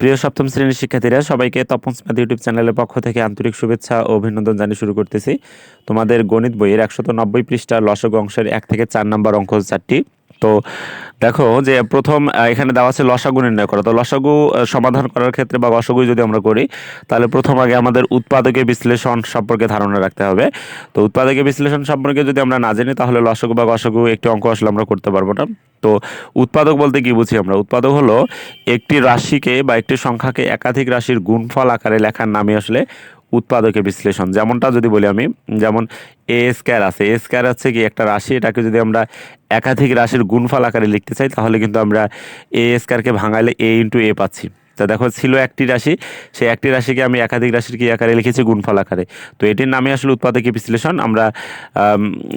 প্রিয় সপ্তম শ্রেণির শিক্ষার্থীরা, সবাইকে তপন স্মাদ ইউটিউব চ্যানেলের পক্ষ থেকে আন্তরিক শুভেচ্ছা ও অভিনন্দন জানিয়ে শুরু করতেছি। তোমাদের গণিত বইয়ের একশত নব্বই পৃষ্ঠা লসক অংশের এক থেকে চার নম্বর অঙ্ক চারটি। তো দেখো যে প্রথম এখানে দেওয়া আছে লসাগু নির্ণয় করা। তো লসাগু সমাধান করার ক্ষেত্রে বা লসাগু যদি আমরা করি, তাহলে প্রথম আগে আমাদের উৎপাদকের বিশ্লেষণ সম্পর্কে ধারণা রাখতে হবে। তো উৎপাদকের বিশ্লেষণ সম্পর্কে যদি আমরা না জানি, তাহলে লসাগু বা গসাগু একটি অঙ্ক আসলে আমরা করতে পারব না। তো উৎপাদক বলতে কি বুঝি আমরা? উৎপাদক হলো একটি রাশিকে বা একটি সংখ্যাকে একাধিক রাশির গুণফল আকারে লেখার নামই আসলে উৎপাদকের বিশ্লেষণ। যেমনটা যদি বলি আমি, যেমন এ স্কোয়ার আছে। এ স্কোয়ার হচ্ছে কি একটা রাশি, এটাকে যদি আমরা একাধিক রাশির গুণফল আকারে লিখতে চাই, তাহলে কিন্তু আমরা এ স্কোয়ারকে ভাঙালে এ ইন্টু এ পাচ্ছি। তা দেখো, ছিল একটি রাশি, সেই একটি রাশিকে আমি একাধিক রাশির কি আকারে লিখেছি? গুণফল আকারে। তো এটির নামে আসলে উৎপাদকের বিশ্লেষণ। আমরা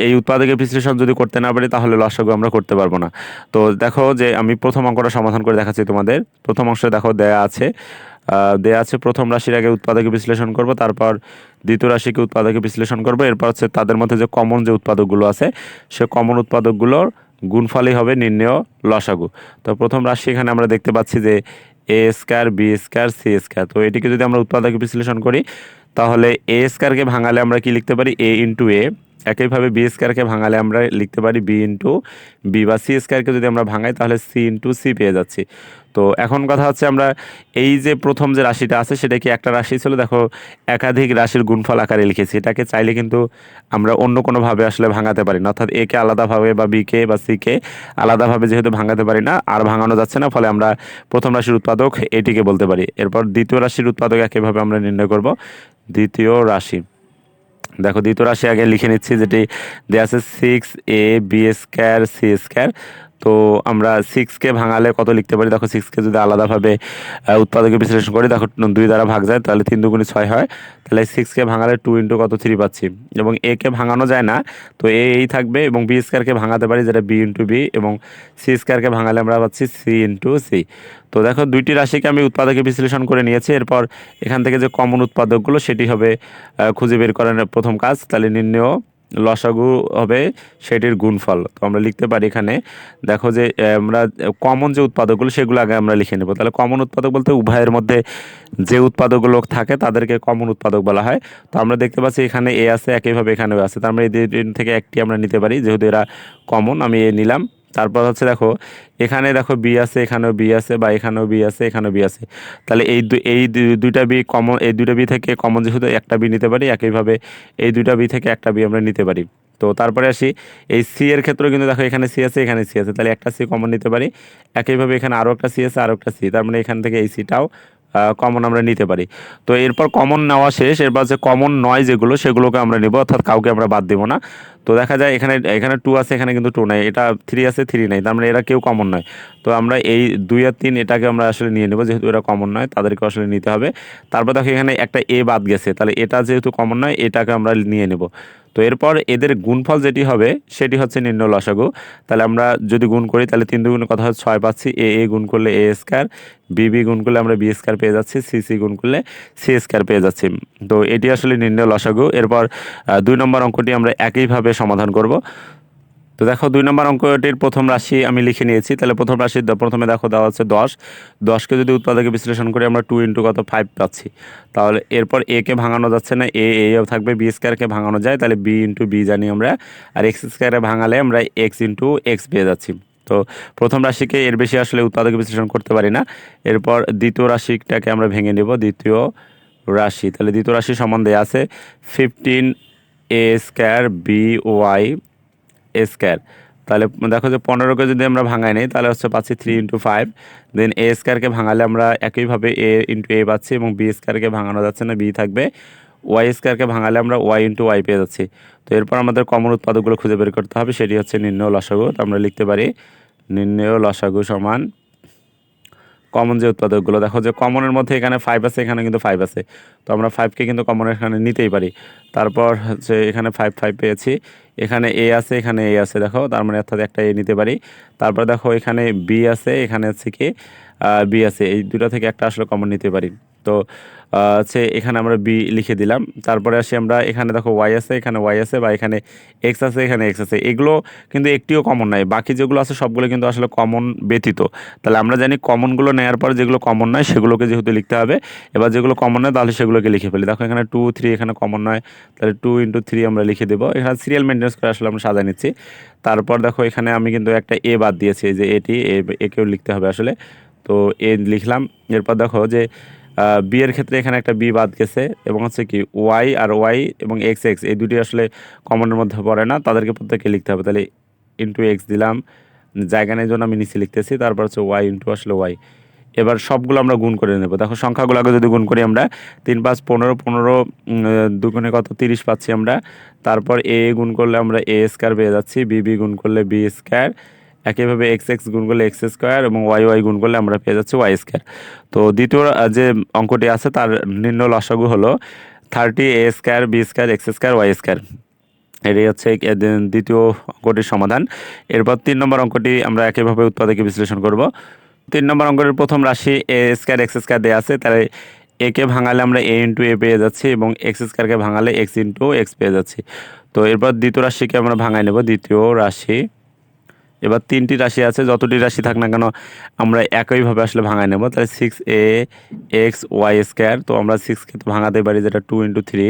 এই উৎপাদকের বিশ্লেষণ যদি করতে না পারি, তাহলে লসাগু আমরা করতে পারব না। তো দেখো যে আমি প্রথম অঙ্কটা সমাধান করে দেখাচ্ছি তোমাদের। প্রথম অংশে দেখো দেয়া আছে দেয়া আছে, প্রথম রাশির আগে উৎপাদকে বিশ্লেষণ করব, তারপর দ্বিতীয় রাশিকে উৎপাদকে বিশ্লেষণ করব, এরপর হচ্ছে তাদের মধ্যে যে কমন যে উৎপাদকগুলো আছে, সে কমন উৎপাদকগুলোর গুণফলই হবে নির্ণেয় লসাগু। তো প্রথম রাশি এখানে আমরা দেখতে পাচ্ছি যে A square B square C square তো এটিকে যদি আমরা উৎপাদকে বিশ্লেষণ করি, তাহলে এ স্কোয়ারকে ভাঙালে আমরা কি লিখতে পারি? এ ইন্টু এ একইভাবে বি স্কোয়ারকে ভাঙালে আমরা লিখতে পারি বি ইন্টু বি বা সি স্কোয়ারকে যদি আমরা ভাঙাই, তাহলে সি ইন্টু সি পেয়ে যাচ্ছি। তো এখন কথা হচ্ছে আমরা এই যে প্রথম যে রাশিটা আছে, সেটা কি একটা রাশি ছিল? দেখো, একাধিক রাশির গুণফল আকারে লিখেছি। এটাকে চাইলে কিন্তু আমরা অন্য কোনোভাবে আসলে ভাঙাতে পারি না। অর্থাৎ একে আলাদাভাবে বা বিকে বা সিকে আলাদাভাবে যেহেতু ভাঙাতে পারি না, আর ভাঙানো যাচ্ছে না, ফলে আমরা প্রথম রাশির উৎপাদক এটিকে বলতে পারি। এরপর দ্বিতীয় রাশির উৎপাদক একইভাবে আমরা নির্ণয় করব। দ্বিতীয় রাশি। দেখো, দ্বিতীয় রাশি আগে লিখে নিচ্ছি, যেটি দেওয়া আছে six A B square C square তো আমরা সিক্সকে ভাঙালে কত লিখতে পারি? দেখো সিক্সকে যদি আলাদাভাবে উৎপাদকে বিশ্লেষণ করি, দেখো দুই দ্বারা ভাগ যায়, তাহলে তিন দুগুণে ছয় হয়। তাহলে সিক্সকে ভাঙালে টু ইন্টু কত? থ্রি পাচ্ছি। এবং একে ভাঙানো যায় না, তো এ এই থাকবে এবং বি স্কোয়ারকে ভাঙাতে পারি যেটা বি ইন্টু বি এবং সি স্কোয়ারকে ভাঙালে আমরা পাচ্ছি সি ইন্টু সি তো দেখো দুইটি রাশিকে আমি উৎপাদকে বিশ্লেষণ করে নিয়েছি, এরপর এখান থেকে যে কমন উৎপাদকগুলো সেটি হবে খুঁজে বের করার প্রথম কাজ, তাহলে নির্ণয় লসাগু হবে, সেটির গুণফল। তো আমরা লিখতে পারি এখানে, দেখো যে আমরা কমন যে উৎপাদকগুলো, সেগুলো আগে আমরা লিখে নেব। তাহলে কমন উৎপাদক বলতে উভয়ের মধ্যে যে উৎপাদকগুলো থাকে, তাদেরকে কমন উৎপাদক বলা হয়। তো আমরা দেখতে পাচ্ছি এখানে এ আছে, একইভাবে এখানেও আছে। তার আমরা এদের থেকে একটি আমরা নিতে পারি, যেহেতু এরা কমন আমি এ নিলাম। তারপর হচ্ছে দেখো, এখানে দেখো বি আছে, এখানেও বি আছে, বা এখানেও বি আছে, এখানেও বি আছে। তাহলে এই এই দুইটা বি কমন এই দুইটা বি থেকে কমন যেহেতু একটা বি নিতে পারি, একইভাবে এই দুইটা বি থেকে একটা বি আমরা নিতে পারি। তো তারপরে আসি, এই সি এর ক্ষেত্রেও কিন্তু দেখো এখানে সি আছে, এখানে সি আছে। তাহলে একটা সি কমন নিতে পারি, একইভাবে এখানে আরও একটা সি আছে, আরও একটা সি তার মানে এখান থেকে এই সিটাও কমন আমরা নিতে পারি। তো এরপর কমন নেওয়া শেষ, এরপর যে কমন নয় যেগুলো, সেগুলোকে আমরা নেব, অর্থাৎ কাউকে আমরা বাদ দেবো না। তো দেখা যায় এখানে এখানে টু আছে, এখানে কিন্তু টু নাই। এটা থ্রি আছে থ্রি নাই। তার মানে এরা কেউ কমন নয়। তো আমরা এই দুই আর তিন এটাকে আমরা আসলে নিয়ে নেব, যেহেতু এরা কমন নয় তাদেরকে আসলে নিতে হবে। তারপর দেখো এখানে একটা এ বাদ গেছে। তাহলে এটা যেহেতু কমন নয়, এটাকে আমরা নিয়ে নেব। তো এরপর এদের গুণফল যেটি হবে, সেটি হচ্ছে নিম্ন লসাগু। তাহলে আমরা যদি গুণ করি, তাহলে তিন দুগুণে কথা হচ্ছে ছয় পাচ্ছি। এ এ গুণ করলে এ স্কোয়ার, বি বি গুণ করলে আমরা বি স্কোয়ার পেয়ে যাচ্ছি। সি সি গুণ করলে সি স্কোয়ার পেয়ে যাচ্ছি। তো এটি আসলে নির্ণয় লসাগু। এরপর দুই নম্বর অঙ্কটি আমরা একইভাবে সমাধান করব। তো দেখো, দুই নম্বর অঙ্কটির প্রথম রাশি আমি লিখে নিয়েছি। তাহলে প্রথম রাশি প্রথমে দেখো দেওয়া হচ্ছে দশ। দশকে যদি উৎপাদকে বিশ্লেষণ করি, আমরা টু ইন্টু কত? ফাইভ পাচ্ছি। তাহলে এরপর এ কে ভাঙানো যাচ্ছে না। এ এ থাকবে বি স্কোয়ারকে ভাঙানো যায়। তাহলে বি ইন্টু বি জানি আমরা। আর এক্স স্কোয়ারে ভাঙালে আমরা এক্স ইন্টু এক্স পেয়ে যাচ্ছি। তো প্রথম রাশিকে এর বেশি আসলে উৎপাদকে বিশ্লেষণ করতে পারি না। এরপর দ্বিতীয় রাশিটাকে আমরা ভেঙে নেব, দ্বিতীয় রাশি। তাহলে দ্বিতীয় রাশি সম্বন্ধে আছে fifteen A square B Y square তাহলে দেখো যে পনেরোকে যদি আমরা ভাঙাই নিই, তাহলে হচ্ছে পাচ্ছি three into five then A স্কোয়ারকে ভাঙালে আমরা একইভাবে এ ইন্টু এ পাচ্ছি এবং বি স্কোয়ারকে ভাঙানো যাচ্ছে না বি থাকবে। ওয়াই স্কোয়ারকে ভাঙালে আমরা ওয়াই ইন্টু ওয়াই পেয়ে যাচ্ছি। তো এরপর আমাদের কমন উৎপাদকগুলো খুঁজে বের করতে হবে, সেটি হচ্ছে নির্ণয় লসাগু। তো আমরা লিখতে পারি, নির্ণয় লসাগু সমান কমন যে উৎপাদকগুলো, দেখো যে কমনের মধ্যে এখানে ফাইভ আছে, এখানে কিন্তু ফাইভ আছে। তো আমরা ফাইভকে কিন্তু কমনের এখানে নিতেই পারি। তারপর হচ্ছে এখানে ফাইভ ফাইভ পেয়েছি। এখানে এ আছে, এখানে এ আছে, দেখো। তার মানে অর্থাৎ একটা এ নিতে পারি। তারপর দেখো এখানে বি আছে, এখানে হচ্ছে কি বি আছে। এই দুটো থেকে একটা আসলে কমন নিতে পারি। তো হচ্ছে এখানে আমরা বি লিখে দিলাম। তারপরে আসি আমরা, এখানে দেখো ওয়াই আছে, এখানে ওয়াই আছে বা এখানে এক্স আছে, এখানে এক্স আছে। এগুলো কিন্তু একটিও কমন নাই। বাকি যেগুলো আছে সবগুলো কিন্তু আসলে কমন ব্যতীত। তাহলে আমরা জানি কমনগুলো নেওয়ার পর যেগুলো কমন নয়, সেগুলোকে যেহেতু লিখতে হবে। এবার যেগুলো কমন নয়, তাহলে সেগুলোকে লিখে ফেলি। দেখো এখানে টু থ্রি এখানে কমন নয়। তাহলে টু ইন্টু থ্রি আমরা লিখে দেবো। এখানে সিরিয়াল মেনটেন্স করে আসলে আমরা সাজা নিচ্ছি। তারপর দেখো এখানে আমি কিন্তু একটা এ বাদ দিয়েছি যে এটি এ- একেও লিখতে হবে আসলে। তো এ লিখলাম। এরপর দেখো যে বি এর ক্ষেত্রে এখানে একটা বি বাদ গেছে এবং হচ্ছে কি ওয়াই আর ওয়াই এবং এক্স এক্স, এই দুটি আসলে কমনের মধ্যে পড়ে না, তাদেরকে প্রত্যেককে লিখতে হবে। তাহলে ইন্টু এক্স দিলাম, জায়গা নেই জন্য আমি নিচে লিখতেছি, তারপর হচ্ছে ওয়াই ইন্টু আসলে ওয়াই। এবার সবগুলো আমরা গুণ করে নেব। দেখো, সংখ্যাগুলোকে যদি গুণ করি আমরা, তিন পাঁচ পনেরো পনেরো দুগুণে কত? তিরিশ পাচ্ছি আমরা। তারপর এ গুণ করলে আমরা এ স্কোয়ার পেয়ে যাচ্ছি, বি বি গুণ করলে বি স্কোয়ার একইভাবে এক্স এক্স গুণ করলে এক্স স্কোয়ার এবং ওয়াই ওয়াই গুণ করলে আমরা পেয়ে যাচ্ছি ওয়াই স্কোয়ার তো দ্বিতীয় যে অঙ্কটি আছে তার নিম্ন লসাগু হলো thirty A square B square X square Y square এটাই হচ্ছে দ্বিতীয় অঙ্কটির সমাধান। এরপর তিন নম্বর অঙ্কটি আমরা একইভাবে উৎপাদকে বিশ্লেষণ করব। তিন নম্বর অঙ্কটির প্রথম রাশি এ স্কোয়ার এক্স স্কোয়ার দেওয়া আছে, তাহলে একে ভাঙালে আমরা এ ইন্টু এ পেয়ে যাচ্ছি এবং এক্স স্কোয়ারকে ভাঙালে এক্স ইন্টু এক্স পেয়ে যাচ্ছি। তো এরপর দ্বিতীয় রাশিকে আমরা ভাঙাই নেব, দ্বিতীয় রাশি। এবার তিনটি রাশি আছে, যতটি রাশি থাক না কেন, আমরা একইভাবে আসলে ভাঙায় নেব। তাহলে six A X Y square তো আমরা সিক্সকে তো ভাঙাতে পারি যেটা টু ইন্টু থ্রি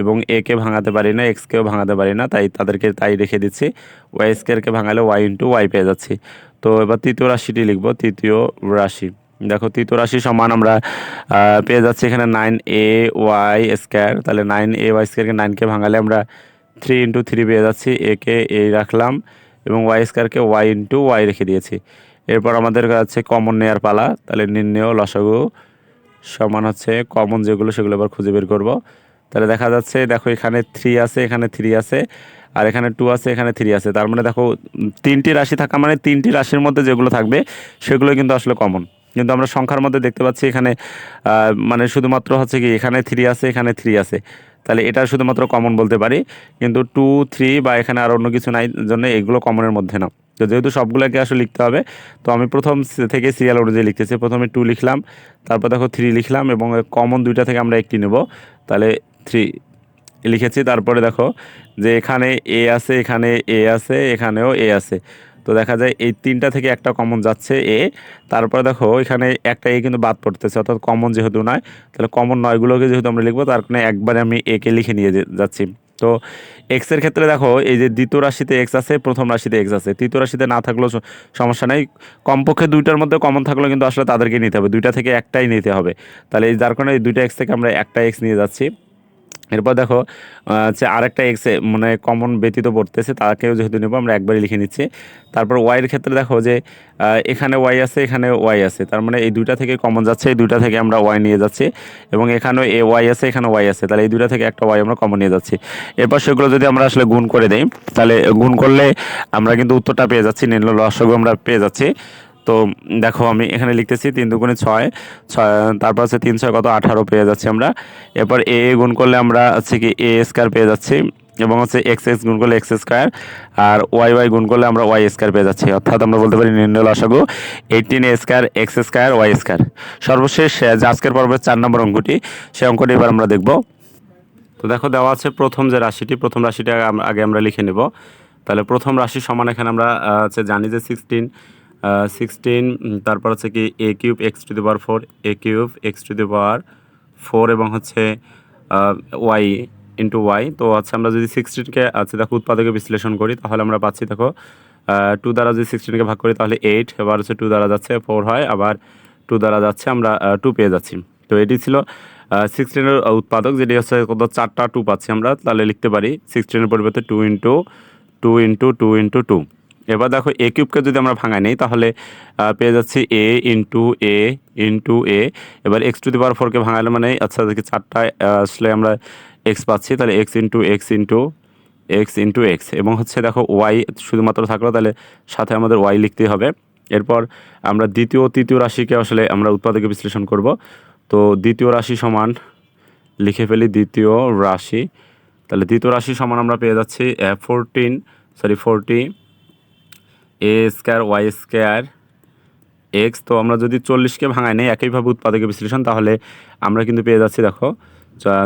এবং একে ভাঙাতে পারি না এক্সকেও ভাঙাতে পারি না, তাই তাদেরকে তাই রেখে দিচ্ছি। ওয়াই স্কোয়ারকে ভাঙালে ওয়াই ইন্টু ওয়াই পেয়ে যাচ্ছি। তো এবার তৃতীয় রাশিটি লিখব, তৃতীয় রাশি। দেখো, তৃতীয় রাশি সমান আমরা পেয়ে যাচ্ছি এখানে নাইন এ ওয়াই স্কোয়ার তাহলে নাইন এ ওয়াই স্কোয়ারকে নাইনকে ভাঙালে আমরা থ্রি ইন্টু থ্রি পেয়ে যাচ্ছি। একে এই রাখলাম। এবং ওয়াই স্কোয়ারকে ওয়াই ইন্টু ওয়াই রেখে দিয়েছি। এরপর আমাদের কাছে কমন নেয়ার পালা, তাহলে নির্ণয় লসাগু সমান হচ্ছে কমন যেগুলো, সেগুলো এবার খুঁজে বের করব। তাহলে দেখা যাচ্ছে, দেখো এখানে থ্রি আছে, এখানে থ্রি আছে, আর এখানে টু আছে, এখানে থ্রি আছে। তার মানে দেখো, তিনটি রাশি থাকা মানে তিনটি রাশির মধ্যে যেগুলো থাকবে, সেগুলো কিন্তু আসলে কমন কিন্তু আমরা সংখ্যার মধ্যে দেখতে পাচ্ছি এখানে মানে শুধুমাত্র হচ্ছে কি, এখানে থ্রি আছে, এখানে থ্রি আছে। তাহলে এটা শুধুমাত্র কমন বলতে পারি। কিন্তু টু থ্রি বা এখানে আর অন্য কিছু নাই, জন্য এগুলো কমনের মধ্যে না। তো যেহেতু সবগুলোকে আসলে লিখতে হবে, তো আমি প্রথম থেকে সিরিয়াল অনুযায়ী লিখতেছি। প্রথমে টু লিখলাম, তারপর দেখো থ্রি লিখলাম এবং কমন দুইটা থেকে আমরা একটি নেব। তাহলে থ্রি লিখেছি। তারপরে দেখো যে এখানে এ আছে, এখানে এ আছে, এখানেও এ আছে। তো দেখা যায় এই তিনটা থেকে একটা কমন যাচ্ছে এ। তারপরে দেখো, এখানে একটা এ কিন্তু বাদ পড়তেছে, অর্থাৎ কমন যেহেতু নয়, তাহলে কমন নয়গুলোকে যেহেতু আমরা লিখব, তার কারণে একবারে আমি একে লিখে নিয়ে যাচ্ছি। তো এক্সের ক্ষেত্রে দেখো, এই যে দ্বিতীয় রাশিতে এক্স আছে, প্রথম রাশিতে এক্স আছে। তৃতীয় রাশিতে না থাকলেও সমস্যা নেই। কমপক্ষে দুইটার মধ্যে কমন থাকলেও কিন্তু আসলে তাদেরকে নিতে হবে। দুইটা থেকে একটাই নিতে হবে। তাহলে এই যার কারণে এই দুইটা এক্স থেকে আমরা একটা এক্স নিয়ে যাচ্ছি। এরপর দেখো হচ্ছে আরেকটা এক্সে মানে কমন ব্যতীত পড়তেছে, তাকেও যেহেতু নেব, আমরা একবারই লিখে নিচ্ছি। তারপর ওয়াইয়ের ক্ষেত্রে দেখো যে এখানে ওয়াই আছে, এখানে ওয়াই আছে। তার মানে এই দুইটা থেকে কমন যাচ্ছে, এই দুইটা থেকে আমরা ওয়াই নিয়ে যাচ্ছি। এবং এখানেও এ ওয়াই আছে, এখানে ওয়াই আছে। তাহলে এই দুইটা থেকে একটা ওয়াই আমরা কমন নিয়ে যাচ্ছি। এরপর সেগুলো যদি আমরা আসলে গুণ করে দিই, তাহলে গুণ করলে আমরা কিন্তু উত্তরটা পেয়ে যাচ্ছি, নিম্ন লসগু আমরা পেয়ে যাচ্ছি। তো দেখো আমি এখানে লিখতেছি তিন দুগুণে ছয় ছয়, তারপর হচ্ছে তিন ছয় কত? আঠারো পেয়ে যাচ্ছি আমরা। এরপর এ গুণ করলে আমরা হচ্ছে কি এ স্কোয়ার পেয়ে যাচ্ছি এবং হচ্ছে এক্স এক্স গুণ করলে এক্স স্কোয়ার আর ওয়াই ওয়াই গুণ করলে আমরা ওয়াই স্কোয়ার পেয়ে যাচ্ছি। অর্থাৎ আমরা বলতে পারি নির্ণয় লসাগু eighteen A square, X square, Y square. সর্বশেষ যে আজকের পর্বের চার নম্বর অঙ্কটি, সেই অঙ্কটি এবার আমরা দেখব। তো দেখো, দেওয়া আছে প্রথম যে রাশিটি, প্রথম রাশিটা আগে আমরা লিখে নেব। তাহলে প্রথম রাশি সমান এখানে আমরা হচ্ছে জানি যে সিক্সটিন সিক্সটিন তারপর হচ্ছে কি A cube X to the power four A cube X to the power four এবং হচ্ছে ওয়াই ইন্টু ওয়াই তো আচ্ছা আমরা যদি সিক্সটিনকে আচ্ছা দেখো উৎপাদকে বিশ্লেষণ করি, তাহলে আমরা পাচ্ছি, দেখো টু দ্বারা যদি সিক্সটিনকে ভাগ করি, তাহলে এইট এবার হচ্ছে টু দ্বারা যাচ্ছে ফোর হয়, আবার টু দ্বারা যাচ্ছে, আমরা টু পেয়ে যাচ্ছি। তো এটি ছিল সিক্সটিনের উৎপাদক, যেটি হচ্ছে কত চারটা টু পাচ্ছি আমরা, তাহলে লিখতে পারি সিক্সটিনের পরিবর্তে two into two into two into two এবার দেখো এ কিউবকে যদি আমরা ভাঙাই নিই, তাহলে পেয়ে যাচ্ছি এ ইন্টু এ ইন্টু এ এবার এক্স টু দি পাওয়ার ফোরকে ভাঙালে মানে আচ্ছা দেখি চারটা আসলে আমরা এক্স পাচ্ছি, তাহলে X into X into X into X এবং হচ্ছে দেখো ওয়াই শুধুমাত্র থাকল, তাহলে সাথে আমাদের ওয়াই লিখতে হবে। এরপর আমরা দ্বিতীয় তৃতীয় রাশিকে আসলে আমরা উৎপাদকে বিশ্লেষণ করব। তো দ্বিতীয় রাশি সমান, লিখে ফেলি দ্বিতীয় রাশি। তাহলে দ্বিতীয় রাশি সমান আমরা পেয়ে যাচ্ছি fourteen sorry forty A square Y square X তো আমরা যদি চল্লিশকে ভাঙাই নেই, একইভাবে উৎপাদকের বিশ্লেষণ, তাহলে আমরা কিন্তু পেয়ে যাচ্ছি, দেখো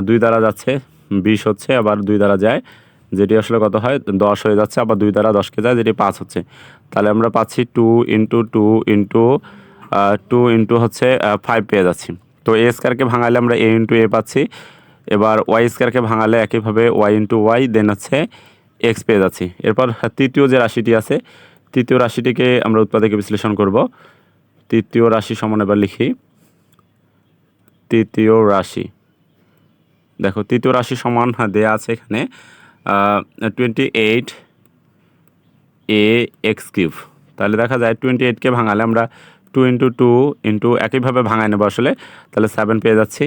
দুই দ্বারা যাচ্ছে, বিশ হচ্ছে, আবার দুই দ্বারা যায়, যেটি আসলে কত হয়? দশ হয়ে যাচ্ছে, আবার দুই দ্বারা দশকে যায়, যেটি পাঁচ হচ্ছে। তাহলে আমরা পাচ্ছি two into two into two into হচ্ছে ফাইভ পেয়ে যাচ্ছি। তো এ স্কোয়ারকে ভাঙালে আমরা এ ইন্টু এ পাচ্ছি। এবার ওয়াই স্কোয়ারকে ভাঙালে একইভাবে ওয়াই ইন্টু ওয়াই দেন হচ্ছে এক্স পেয়ে যাচ্ছি। এরপর তৃতীয় যে রাশিটি আছে তৃতীয় রাশিটিকে আমরা উৎপাদকে বিশ্লেষণ করব। তৃতীয় রাশি সমান এবার লিখি। তৃতীয় রাশি। দেখো, তৃতীয় রাশি সমান দেয়া আছে এখানে twenty eight A X cube তাহলে দেখা যায় টোয়েন্টি এইটকে ভাঙালে আমরা টু ইন্টু টু ইন্টু একইভাবে ভাঙায় নেব আসলে। তাহলে সেভেন পেয়ে যাচ্ছি।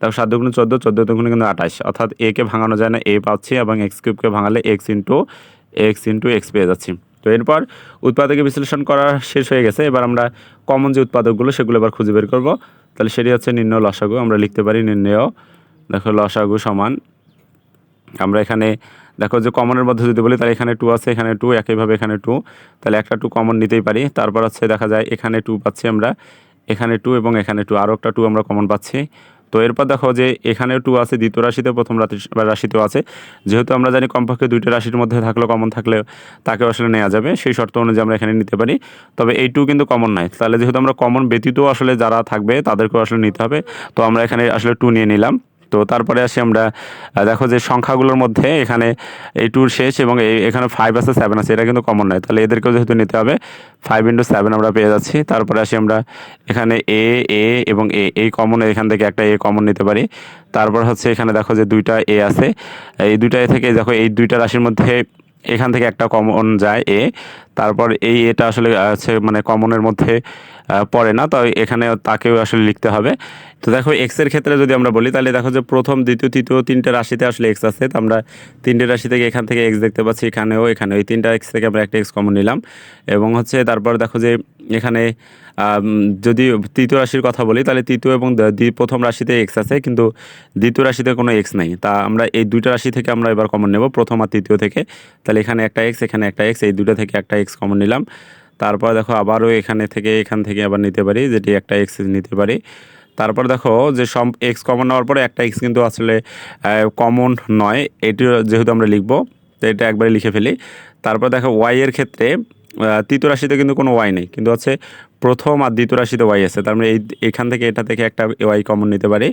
দেখো, সাত দুগুণে চোদ্দ চোদ্দ দুগুণ কিন্তু আঠাশ। অর্থাৎ একে ভাঙানো যায় না এ পাচ্ছি এবং এক্স কিউবকে ভাঙালে X into X into X পেয়ে যাচ্ছি। তো এরপর উৎপাদকে বিশ্লেষণ করা শেষ হয়ে গেছে। এবার আমরা কমন যে উৎপাদকগুলো, সেগুলো এবার খুঁজে বের করব। তাহলে সেটি হচ্ছে নির্ণয় লসাগু, আমরা লিখতে পারি নির্ণয়। দেখো, লসাগু সমান। আমরা এখানে, দেখো যে কমনের মধ্যে যদি বলি, তাহলে এখানে টু আছে, এখানে টু একইভাবে এখানে টু তাহলে একটা টু কমন নিতেই পারি। তারপর হচ্ছে দেখা যায়, এখানে টু পাচ্ছি আমরা, এখানে টু এবং এখানে টু আরও একটা টু আমরা কমন পাচ্ছি। তো এরপর দেখো যে এখানে টু আছে, দ্বিতীয় রাশিতে প্রথম রাশি- রাশিতেও আছে। যেহেতু আমরা জানি কমপক্ষে দুইটা রাশির মধ্যে থাকলেও কমন থাকলে তাকে আসলে নেওয়া যাবে, সেই শর্ত অনুযায়ী আমরা এখানে নিতে পারি। তবে এই টু কিন্তু কমন নাই তাহলে যেহেতু আমরা কমন ব্যতীত আসলে যারা থাকবে তাদেরকেও আসলে নিতে হবে। তো আমরা এখানে আসলে টু নিয়ে নিলাম। তো তারপরে আসি আমরা দেখো যে সংখ্যাগুলোর মধ্যে এখানে এই টুর শেষ এবং এখানে ফাইভ আছে সেভেন আছে, এটা কিন্তু কমন নয়। তাহলে এদেরকেও যেহেতু নিতে হবে ফাইভ ইন্টু সেভেন আমরা পেয়ে যাচ্ছি। তারপরে আসি আমরা এখানে এ এ এবং এ এই কমন এখান থেকে একটা এ কমন নিতে পারি। তারপর হচ্ছে এখানে দেখো যে দুইটা এ আছে। এই দুইটা এ থেকে দেখো এই দুইটা রাশির মধ্যে এখান থেকে একটা কমন যায় এ তারপর এই এটা আসলে আছে মানে কমনের মধ্যে পড়ে না তাই এখানে তাকেও আসলে লিখতে হবে। তো দেখো এক্সের ক্ষেত্রে যদি আমরা বলি, তাহলে দেখো যে প্রথম, দ্বিতীয়, তৃতীয় তিনটে রাশিতে আসলে এক্স আছে, তো আমরা তিনটে রাশি থেকে এখান থেকে এক্স দেখতে পাচ্ছি, এখানেও এখানে। ওই তিনটা এক্স থেকে আমরা একটা এক্স কমন নিলাম। এবং হচ্ছে তারপর দেখো যে এখানে যদি তৃতীয় রাশির কথা বলি, তাহলে তৃতীয় এবং প্রথম রাশিতে এক্স আছে, কিন্তু দ্বিতীয় রাশিতে কোনো এক্স নাই। তা আমরা এই দুইটা রাশি থেকে আমরা এবার কমন নেব, প্রথম আর তৃতীয় থেকে। তাহলে এখানে একটা এক্স এখানে একটা এক্স এই দুটো থেকে একটা এক্স কমন নিলাম। তারপর দেখো আবারও এখানে থেকে এখান থেকে আবার নিতে পারি, যেটি একটা এক্স নিতে পারি। তারপর দেখো যে সম এক্স কমন নেওয়ার পরে একটা এক্স কিন্তু আসলে কমন নয়, এটি যেহেতু আমরা লিখব, তো এটা একবারে লিখে ফেলি। তারপর দেখো ওয়াই এর ক্ষেত্রে তৃতীয় রাশিতে কিন্তু কোনো ওয়াই নেই, কিন্তু হচ্ছে প্রথম আর দ্বিতীয় রাশিতে ওয়াই আছে, তার মানে এই এখান থেকে এটা থেকে একটা ওয়াই কমন নিতে পারি।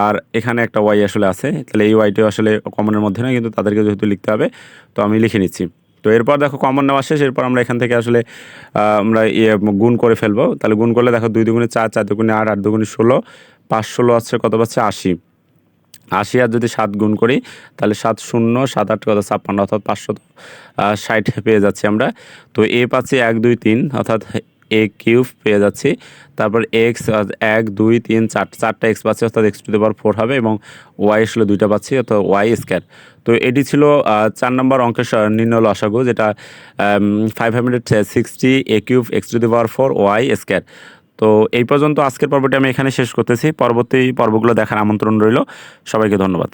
আর এখানে একটা ওয়াই আসলে আছে, তাহলে এই ওয়াইটিও আসলে কমনের মধ্যে না কিন্তু তাদেরকে যেহেতু লিখতে হবে, তো আমি লিখে নিচ্ছি। তো এরপর দেখো কমন নেওয়া শেষ, এরপর আমরা এখান থেকে আসলে আমরা ইয়ে গুণ করে ফেলব। তাহলে গুণ করলে দেখো দুই দুগুণে চার চার দুগুণে আট আট দুগুণে ষোলো, পাঁচ, ষোলো আছে কত পাচ্ছে? আশি। আশি আর যদি সাত গুণ করি, তাহলে সাত শূন্য, সাত আট কত? ছাপ্পান্ন, অর্থাৎ পাঁচশো ষাট পেয়ে যাচ্ছি আমরা। তো এ পাচ্ছি এক, দুই, তিন, অর্থাৎ এ কিউব পেয়ে যাচ্ছি। তারপর এক্স এক, দুই, তিন, চার, চারটা এক্স পাচ্ছি, অর্থাৎ X to the power four হবে এবং ওয়াই আসলে দুইটা পাচ্ছি, অর্থাৎ ওয়াই স্কোয়ার। তো এটি ছিল চার নম্বর অঙ্কের নির্ণয় লসাগু, যেটা five hundred sixty A cube X to the power four Y square তো এই পর্যন্ত আজকের পর্বটি আমি এখানে শেষ করতেছি। পরবর্তী পর্বগুলো দেখার আমন্ত্রণ রইল। সবাইকে ধন্যবাদ।